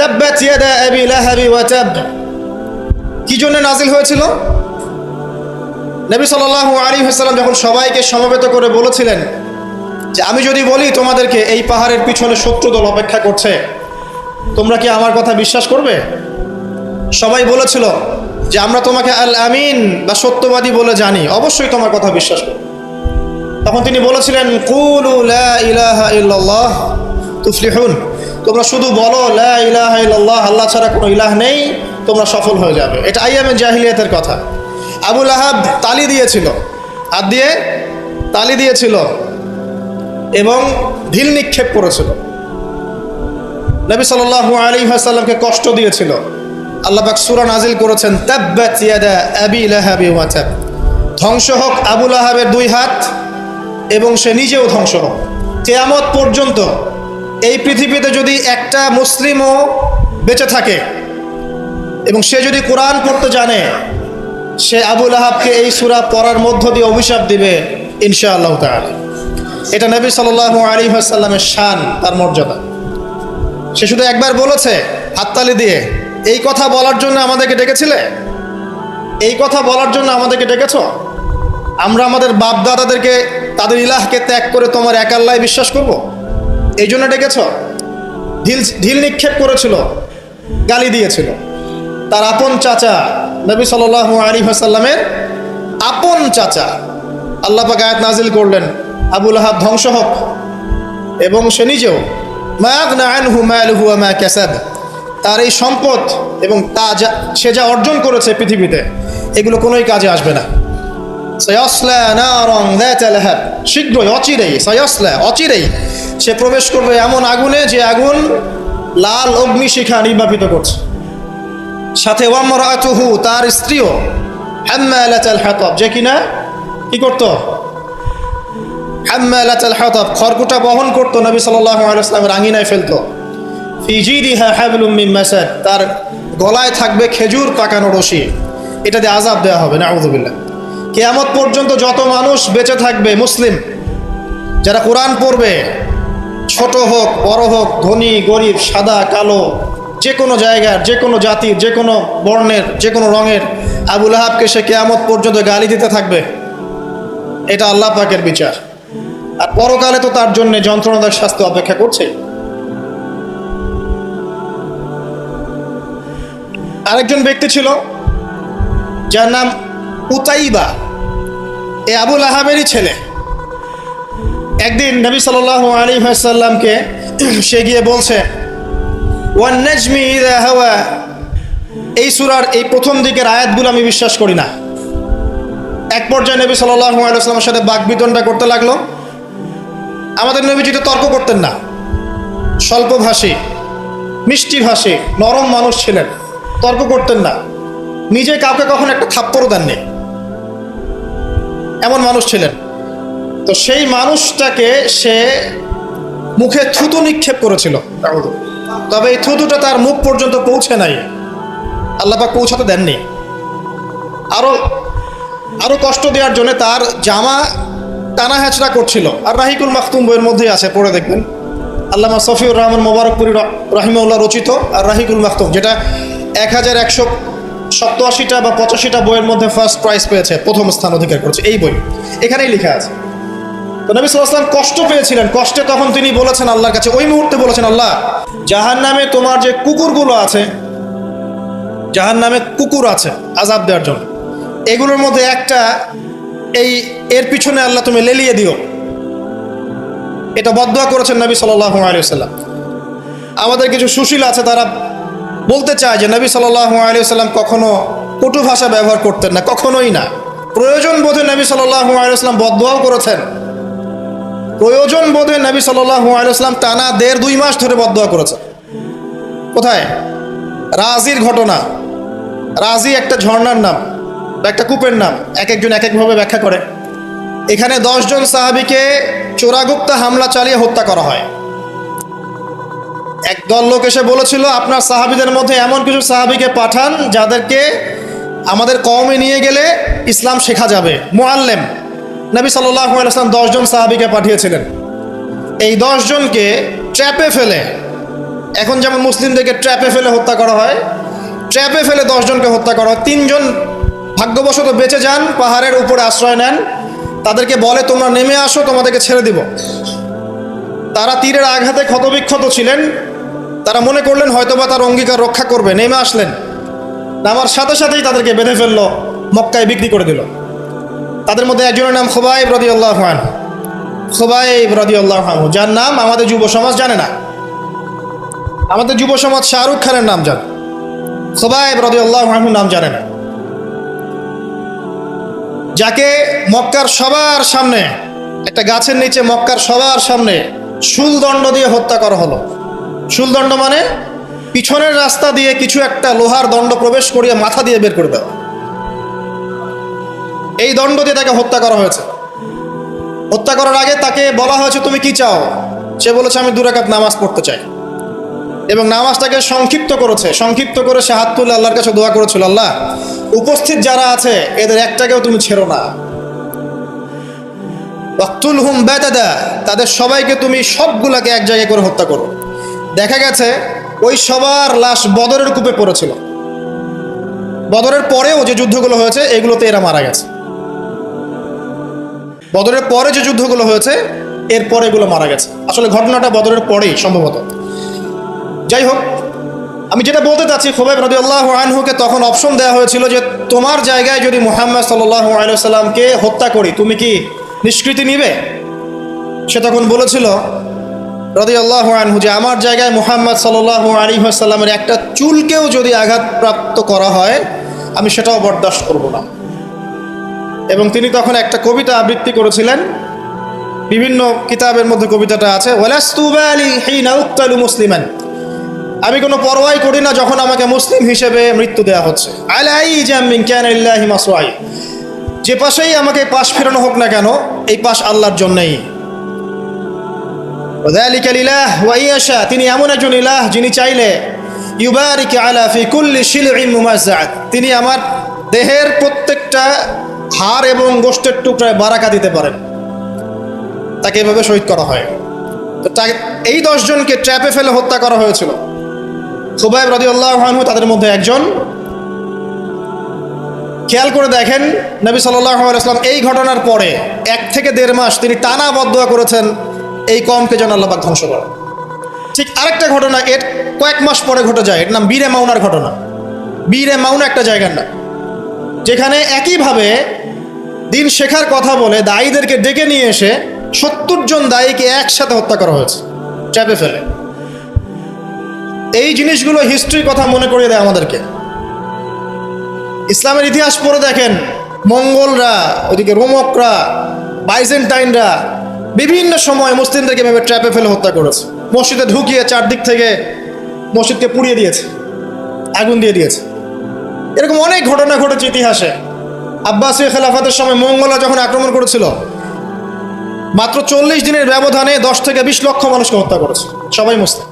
তাব্বাত ইয়াদা আবি লাহাবি ওয়া তাব। কি জন্য নাজিল হয়েছিল? নবী সাল্লাল্লাহু আলাইহি ওয়াসাল্লাম যখন সবাইকে সমবেত করে বলেছিলেন যে, আমি যদি বলি তোমাদেরকে এই পাহাড়ের পিছনে শত্রু দল অপেক্ষা করছে, তোমরা কি আমার কথা বিশ্বাস করবে? সবাই বলেছিল যে, আমরা তোমাকে আল আমিন বা সত্যবাদী বলে জানি, অবশ্যই তোমার কথা বিশ্বাস করব। তখন তিনি বলেছিলেন, কুলু ইলাহা ইল্লাল্লাহ তুফলিহুন। তোমরা শুধু বলো ইলাহা আল্লাহ ছাড়া কোনো ইলাহ নেই, তোমরা সফল হয়ে যাবে। এটা আইয়ামে জাহিলিয়াতের কথা। আবুল আহাব তালি দিয়েছিল, হাত দিয়ে তালি দিয়েছিল এবং ঢিল নিক্ষেপ করেছিল। নবী সাল্লাল্লাহু আলাইহি ওয়াসাল্লামকে কষ্ট দিয়েছিল। আল্লাহ পাক সূরা নাজিল করেছেন ধ্বংস হোক আবুল লাহাবের দুই হাত এবং সে নিজেও ধ্বংস হোক। কেয়ামত পর্যন্ত এই পৃথিবীতে যদি একটা মুসলিমও বেঁচে থাকে এবং সে যদি কোরআন পড়তে জানে, সে আবুল আহাবকে এই সূরা পড়ার মধ্য দিয়ে অভিশাপ দিবে ইনশাআল্লাহ তাআলা। এটা নবী সাল্লাল্লাহু আলাইহি ওয়াসাল্লামের শান, তার মর্যাদা। সে শুধু একবার বলেছে, হাততালি দিয়ে, এই কথা বলার জন্য আমাদেরকে ডেকেছিলে? এই কথা বলার জন্য আমাদেরকে ডেকেছ? আমরা আমাদের বাপদাদাদেরকে, তাদের ইলাহকে ত্যাগ করে তোমার এক আল্লাহ বিশ্বাস করব? এই জন্য ডেকেছ? ঢিল ঢিল নিক্ষেপ করেছিল, গালি দিয়েছিল। তার আপন চাচা, নবী সাল্লাল্লাহু আলী হাসাল্লামের আপন চাচা, আল্লাহ আয়াত নাজিল করলেন আবুল আহাব ধ্বংস হোক। এবং সে নিজেও মায়াগনা আনহু মালহু ওয়া মা কাসাব। তার এই সম্পদ এবং তা যা, সে যা অর্জন করেছে পৃথিবীতে, এগুলো কোনোই কাজে আসবে না। সয়সলা নারং দ্যাতা লাহাব শীঘ্রই অচিরেই, সয়সলা অচিরেই সে প্রবেশ করবে এমন আগুনে যে আগুন লাল অগ্নিশিখা নির্বাপিত করছে। সাথে ওয়ামরাতুহু, তার স্ত্রীও হাম্মালাতাল হাতাব। যে কিনা? কি করতো? হাম্মালাতাল হাতাব, খড়কুটা বহন করতো, নবী সাল্লাল্লাহু আলাইহি ওয়াসাল্লামের আঙিনায় ফেলতো। ফি জিদিহা হাবলুম মিন তার গলায় থাকবে খেজুর পাকানো রশি। এটা দিয়ে আজাব দেওয়া হবে না নাউযুবিল্লাহ। কিয়ামত পর্যন্ত যত মানুষ বেঁচে থাকবে মুসলিম, যারা কোরআন পড়বে, ছোট হোক, বড় হোক, ধনী, গরিব, সাদা, কালো, যে কোনো জায়গার, যে কোনো জাতির, যে কোনো বর্ণের, যে কোনো রঙের, আবুল আহাবকে সে কেয়ামত পর্যন্ত গালি দিতে থাকবে। এটা আল্লাহ পাকের বিচার। আর পরকালে তো তার জন্য যন্ত্রণাদায়ক শাস্তি অপেক্ষা করছে। আরেকজন ব্যক্তি ছিল, যার নাম উতাইবা। এ আবুল আহাবেরই ছেলে। একদিন নবী সাল আলী সাল্লামকে সে গিয়ে বলছে এই সুরার এই প্রথম দিকের আয়াতগুলো আমি বিশ্বাস করি না। এক পর্যায়ে নবী সাল্লাল্লাহু আলাইহি ওয়াসাল্লামের সাথে বাকবিতণ্ডা করতে লাগল। আমাদের নবীজি তো তর্ক করতেন না। স্বল্পভাষী মিষ্টি ভাষী, নরম মানুষ ছিলেন। তর্ক করতেন না। নিজে কাউকে কখন একটা থাপ্পড়ও দেননি। এমন মানুষ ছিলেন। তো সেই মানুষটাকে সে মুখে থুতু নিক্ষেপ করেছিল। তবে এই থুতুটা তার মুখ পর্যন্ত পৌঁছে নাই। আল্লাপাক পৌঁছাতে দেননি। আরও আরও কষ্ট দেওয়ার জন্য তার জামা টানা হ্যাচড়া করছিল। আর রাহিকুল মাখতুম বইয়ের মধ্যেই আছে, পড়ে দেখবেন। আল্লামা সফিউর রহমান মোবারকপুরি রহিমউল্লাহ রচিত আর রাহিকুল মাখতুম, যেটা এক হাজার একশো সপ্তআশিটা বা পঁচাশিটা বইয়ের মধ্যে ফার্স্ট প্রাইজ পেয়েছে, প্রথম স্থান অধিকার করেছে। এই বই, এখানেই লেখা আছে। তো নবী কষ্ট পেয়েছিলেন। কষ্টে তখন তিনি বলেছেন আল্লাহর কাছে, ওই মুহূর্তে বলেছেন, আল্লাহ জাহান নামে তোমার যে কুকুরগুলো আছে জাহান নামে কুকুর আছে আজাব দেওয়ার জন্য। এগুলোর মধ্যে একটা, এই, এর পিছনে আল্লাহ তুমি লেলিয়ে দিও। এটা বদয়া করেছেন নবী সাল্লাহ আলিয়াল্লাম আমাদের কিছু সুশীল আছে, তারা বলতে চায় যে নবী সাল্লাহ আলিয়াল্লাম কখনো কটু ভাষা ব্যবহার করতেন না, কখনোই না। প্রয়োজন বোধে নবী সাল্লাহ আলিয়াল্লাম বদয়াও করেছেন। প্রয়োজন বোধে নবী সাল্লাহ আলিয়াল্লাম টানা দেড় দুই মাস ধরে বদয়া করেছেন। কোথায়? রাজির ঘটনা। রাজি একটা ঝর্ণার নাম বা একটা কূপের নাম, এক একজন এক একভাবে ব্যাখ্যা করে। এখানে দশজন সাহাবিকে চোরাগুপ্তা হামলা চালিয়ে হত্যা করা হয়। এক দল লোক এসে বলেছিল, আপনার সাহাবিদের মধ্যে এমন কিছু সাহাবিকে পাঠান যাদেরকে আমাদের কমে নিয়ে গেলে ইসলাম শেখা যাবে। মোয়াল্লেম নবী সাল্লাম দশজন সাহাবিকে পাঠিয়েছিলেন। এই দশজনকে ট্র্যাপে ফেলে, এখন যেমন মুসলিমদেরকে ট্র্যাপে ফেলে হত্যা করা হয়, ট্র্যাপে ফেলে দশজনকে হত্যা করা হয়। তিনজন ভাগ্যবশত বেঁচে যান, পাহাড়ের উপরে আশ্রয় নেন। তাদেরকে বলে, তোমরা নেমে আসো, তোমাদেরকে ছেড়ে দিব। তারা তীরের আঘাতে ক্ষতবিক্ষত ছিলেন। তারা মনে করলেন হয়তোবা তার অঙ্গীকার রক্ষা করবে, নেমে আসলেন। নামার সাথে সাথেই তাদেরকে বেঁধে ফেলল, মক্কায় বিক্রি করে দিল। তাদের মধ্যে একজনের নাম খোবাইব রদি আল্লাহ খান খোবাইব রদি আল্লাহ যার নাম আমাদের যুব সমাজ জানে না। আমাদের যুব সমাজ শাহরুখ খানের নাম জানে। খোবাইব রদি আল্লাহ নাম জানে না। যাকে মক্কার সবার সামনে, একটা গাছের নিচে মক্কার সবার সামনে, শুলদণ্ড দিয়ে হত্যা করা হলো। শুলদণ্ড মানে পিছনের রাস্তা দিয়ে কিছু একটা লোহার দণ্ড প্রবেশ করিয়ে মাথা দিয়ে বের করে দেওয়া। এই দণ্ড দিয়ে তাকে হত্যা করা হয়েছে। হত্যা করার আগে তাকে বলা হয়েছে, তুমি কি চাও? সে বলেছে, আমি দুরাকাত নামাজ পড়তে চাই। এবং নামাজটাকে সংক্ষিপ্ত করেছে। সংক্ষিপ্ত করে সে হাত তুলে আল্লাহর কাছে দোয়া করেছিল, আল্লাহ, উপস্থিত যারা আছে, এদের একটাকেও তুমি ছেড়ো না। ওয়াক্তুল হুম বেতাদা, তাদের সবাইকে তুমি সবগুলাকে এক জায়গায় করে হত্যা করো। দেখা গেছে, ওই সবার লাশ বদরের কূপে পড়েছিল। বদরের পরেও যে যুদ্ধগুলো হয়েছে, এগুলোতে এরা মারা গেছে। বদরের পরে যে যুদ্ধগুলো হয়েছে এর পরে এগুলো মারা গেছে। আসলে ঘটনাটা বদরের পরেই সম্ভবত। যাই হোক, আমি যেটা বলতে চাচ্ছি, খোবাইব রদি আল্লাহ আনহুকে তখন অপশন দেওয়া হয়েছিল যে, তোমার জায়গায় যদি মোহাম্মদ সাল্লাহ আলাইসাল্লামকে হত্যা করি, তুমি কি নিষ্কৃতি নিবে? সে তখন বলেছিল রদি আল্লাহ আনহু, যে আমার জায়গায় মোহাম্মদ সাল্লাহ আলী সাল্লামের একটা চুলকেও যদি আঘাতপ্রাপ্ত করা হয়, আমি সেটাও বরদাস্ত করব না। এবং তিনি তখন একটা কবিতা আবৃত্তি করেছিলেন। বিভিন্ন কিতাবের মধ্যে কবিতাটা আছে মুসলিমান। আমি কোনো পরোয়াই করি না যখন আমাকে মুসলিম হিসেবে মৃত্যু দেওয়া হচ্ছে। ক্যান যে পাশেই আমাকে পাশ ফেরানো হোক না কেন, এই পাশ আল্লাহর জন্যই। ওয়াযালিকা লিলাহ ওয়া ইয়াশা, তিনি এমন একজন ইলাহ যিনি চাইলে তিনি আমার দেহের প্রত্যেকটা হাড় এবং গোষ্ঠের টুকরায় বারাকা দিতে পারেন। তাকে এভাবে শহীদ করা হয়। তো এই দশজনকে ট্র্যাপে ফেলে হত্যা করা হয়েছিল। সুবাইব রদি আল্লাহ তাদের মধ্যে একজন। খেয়াল করে দেখেন, নবী সাল্লাহ আসলাম এই ঘটনার পরে এক থেকে দেড় মাস তিনি টানা বদয়া করেছেন। এই কমকে যেন আল্লাহবাক ধ্বংস করে ঠিক আরেকটা ঘটনা, এর কয়েক মাস পরে ঘটে যায়। এর নাম বীরে মাউনার ঘটনা। বীরে মাউনা একটা জায়গার নাম। যেখানে একইভাবে দিন শেখার কথা বলে দায়ীদেরকে ডেকে নিয়ে এসে সত্তর জন দায়ীকে একসাথে হত্যা করা হয়েছে চাপে ফেলে। এই জিনিসগুলো হিস্ট্রির কথা মনে করিয়ে দেয় আমাদেরকে। ইসলামের ইতিহাস পড়ে দেখেন, মঙ্গলরা ওইদিকে রোমকরা, বাইজেন্টাইনরা বিভিন্ন সময় মুসলিমদেরকে এভাবে ট্র্যাপে ফেলে হত্যা করেছে। মসজিদে ঢুকিয়ে চারদিক থেকে মসজিদকে পুড়িয়ে দিয়েছে, আগুন দিয়ে দিয়েছে। এরকম অনেক ঘটনা ঘটেছে ইতিহাসে। আব্বাসীয় খেলাফাতের সময় মঙ্গলা যখন আক্রমণ করেছিল, মাত্র চল্লিশ দিনের ব্যবধানে দশ থেকে বিশ লক্ষ মানুষকে হত্যা করেছে, সবাই মুসলিম।